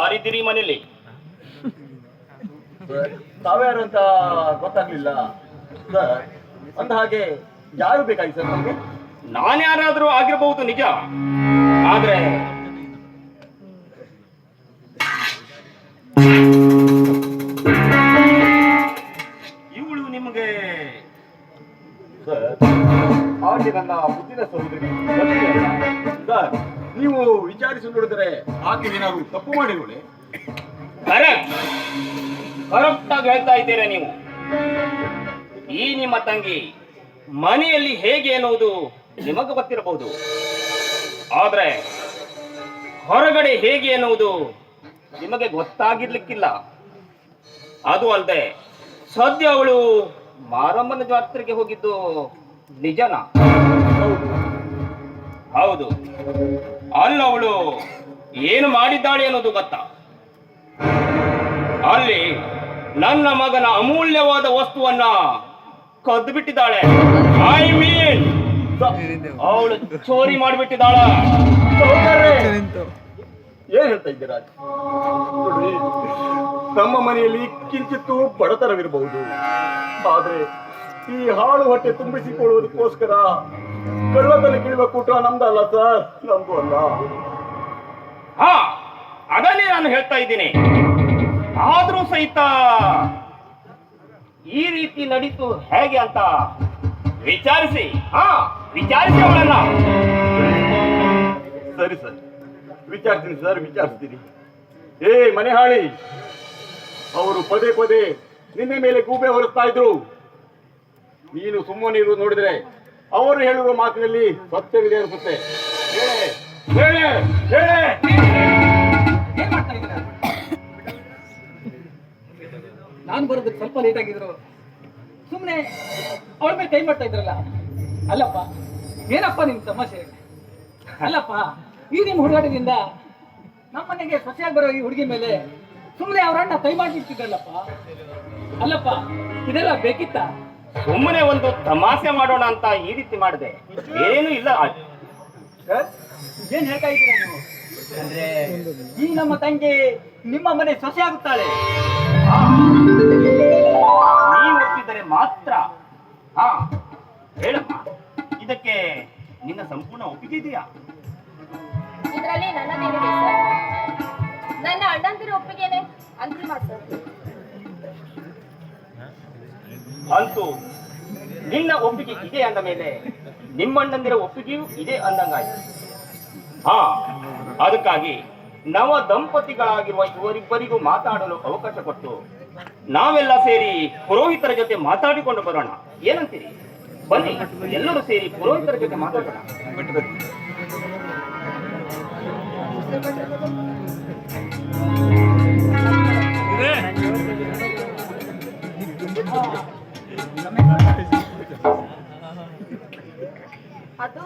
ಯಾರಿದ್ದೀರಿ ಮನೇಲಿ ತಾವ್ಯಾರು ಅಂತ ಗೊತ್ತಾಗ್ಲಿಲ್ಲ. ಸರ್ ಅಂದ ಹಾಗೆ ಯಾರು ಬೇಕಾಗಿ ಸರ್ ನಮಗೆ? ನಾನ್ಯಾರಾದ್ರೂ ಆಗಿರಬಹುದು ನಿಜ. ಆದ್ರೆ ಇವಳು ನಿಮಗೆ ಸರ್ ಆಕೆ ನನ್ನ ಮುದ್ದಿನ ಸಹೋದರಿ ನೀವು ವಿಚಾರಿಸಿ ನೋಡಿದರೆ ಆಕೆ ಏನಾದ್ರು ತಪ್ಪು ಮಾಡಿರೋಳೆ ಕರೆಕ್ಟ್ ಕರಪ್ಟ್ ಆಗಿ ಹೇಳ್ತಾ ಇದ್ದೀರಾ ನೀವು? ಈ ನಿಮ್ಮ ತಂಗಿ ಮನೆಯಲ್ಲಿ ಹೇಗೆ ಎನ್ನುವುದು ನಿಮಗೆ ಗೊತ್ತಿರಬಹುದು. ಆದ್ರೆ ಹೊರಗಡೆ ಹೇಗೆ ಎನ್ನುವುದು ನಿಮಗೆ ಗೊತ್ತಾಗಿರ್ಲಿಕ್ಕಿಲ್ಲ. ಅದು ಅಲ್ಲದೆ ಸದ್ಯ ಅವಳು ಮಾರಮ್ಮನ ಜಾತ್ರೆಗೆ ಹೋಗಿದ್ದು ನಿಜನಾ? ಹೌದು. ಅಲ್ಲಿ ಅವಳು ಏನು ಮಾಡಿದ್ದಾಳೆ ಅನ್ನೋದು ಗೊತ್ತಾ? ಅಲ್ಲಿ ನನ್ನ ಮಗನ ಅಮೂಲ್ಯವಾದ ವಸ್ತುವನ್ನ ಕದ್ದು ಬಿಟ್ಟಿದ್ದಾಳೆ ಐ ಮೀನ್ ಅವಳು ಚೋರಿ ಮಾಡಿಬಿಟ್ಟಿದ್ದಾಳ. ಏನ್ ಹೇಳ್ತಾ ಇದ್ದೀರಾ? ನಮ್ಮ ಮನೆಯಲ್ಲಿ ಕಿಂಚಿತ್ತು ಬಡತನವಿರಬಹುದು. ಆದ್ರೆ ಈ ಹಾಳು ಹೊಟ್ಟೆ ತುಂಬಿಸಿಕೊಳ್ಳುವುದಕ್ಕೋಸ್ಕರ ಕಳ್ಳತನ ಕಿಳುವ ಕೂಟ ನಮ್ದಲ್ಲ ಸರ್. ನಮ್ದು ಅಲ್ಲ. ಹಾ ಅದನ್ನೇ ನಾನು ಹೇಳ್ತಾ ಇದ್ದೀನಿ. ಆದ್ರೂ ಸಹಿತ ಈ ರೀತಿ ನಡೀತು ಹೇಗೆ ಅಂತ ವಿಚಾರಿಸಿ. ಹಾ ವಿಚಾರಿಸಿ ಅವಳನ್ನ. ಸರಿ ಸರ್. ವಿಚಾರಿಸ್ತೀನಿ ಸರ್ ವಿಚಾರಿಸ್ತೀನಿ. ಏ ಮನೆಹಾಳಿ. ಅವರು ಪದೇ ಪದೇ ನಿನ್ನೆ ಮೇಲೆ ಗೂಬೆ ಹೊರಿಸ್ತಾ ಇದ್ರು. ನೀನು ಸುಮ್ಮನೆ ಇರು ನೋಡಿದ್ರೆ ಅವರು ಹೇಳುವ ಮಾತಿನಲ್ಲಿ ಸತ್ಯವಿದೆ ಅನಿಸುತ್ತೆ. ನಾನು ಬರೋದಕ್ಕೆ ಸ್ವಲ್ಪ ಲೇಟ್ ಆಗಿದ್ರು. ಸುಮ್ಮನೆ ಅವಳ ಮೇಲೆ ಕೈ ಮಾಡ್ತಾ ಇದ್ರಲ್ಲ. ಅಲ್ಲಪ್ಪ, ಏನಪ್ಪ ನಿಮ್ ಸಮಸ್ಯೆ ಅಲ್ಲಪ್ಪ, ಈ ನಿಮ್ಮ ಹುಡುಗಾಟದಿಂದ ನಮ್ಮನೆಗೆ ಸೊಸೆಯಾಗಿ ಬರೋ ಈ ಹುಡುಗಿ ಮೇಲೆ ಸುಮ್ಮನೆ ಅವ್ರ ಅಣ್ಣ ಕೈ ಮಾಡಿಬಿಡ್ತಿದ್ರಲ್ಲಪ್ಪ ಅಲ್ಲಪ್ಪ, ಇದೆಲ್ಲ ಬೇಕಿತ್ತ? ಸುಮ್ಮನೆ ಒಂದು ತಮಾಷೆ ಮಾಡೋಣ ಅಂತ ಈ ರೀತಿ ಮಾಡಿದೆ. ಏನು ಇಲ್ಲ. ಏನ್ ಹೇಳ್ತಾ ಇದ್ದೀರಾ ನೀವು? ಅಂದ್ರೆ ಈ ನಮ್ಮ ತಂಗಿ ನಿಮ್ಮ ಮನೆ ಸೊಸೆ ಆಗುತ್ತಾಳೆ. ನೀವು ಒಪ್ಪಿದರೆ ಮಾತ್ರ. ಹಾ ಹೇಳಮ್ಮ. ಇದಕ್ಕೆ ನಿನ್ನ ಸಂಪೂರ್ಣ ಒಪ್ಪಿಗೆ ಇದೆಯಾ? ಇದರಲ್ಲಿ ಸರ್. ನನ್ನ ಅಣ್ಣಂದಿರ ಒಪ್ಪಿಗೆನೆ ಅಂತಿಮ ಸರ್. ಅಂತೂ ನಿನ್ನ ಒಪ್ಪಿಗೆ ಇದೆ ಅಂದ ಮೇಲೆ ನಿಮ್ಮಣ್ಣಂದಿರ ಒಪ್ಪಿಗೆಯೂ ಇದೆ ಅಂದಂಗಾಯ್ತು. ಹಾ, ಅದಕ್ಕಾಗಿ ನವ ದಂಪತಿಗಳಾಗಿರುವ ಇವರಿಬ್ಬರಿಗೂ ಮಾತಾಡಲು ಅವಕಾಶ ಕೊಟ್ಟು ನಾವೆಲ್ಲ ಸೇರಿ ಪುರೋಹಿತರ ಜೊತೆ ಮಾತಾಡಿಕೊಂಡು ಬರೋಣ. ಏನಂತೀರಿ? ಬನ್ನಿ, ಎಲ್ಲರೂ ಸೇರಿ ಪುರೋಹಿತರ ಜೊತೆ ಮಾತಾಡೋಣ. ಅದು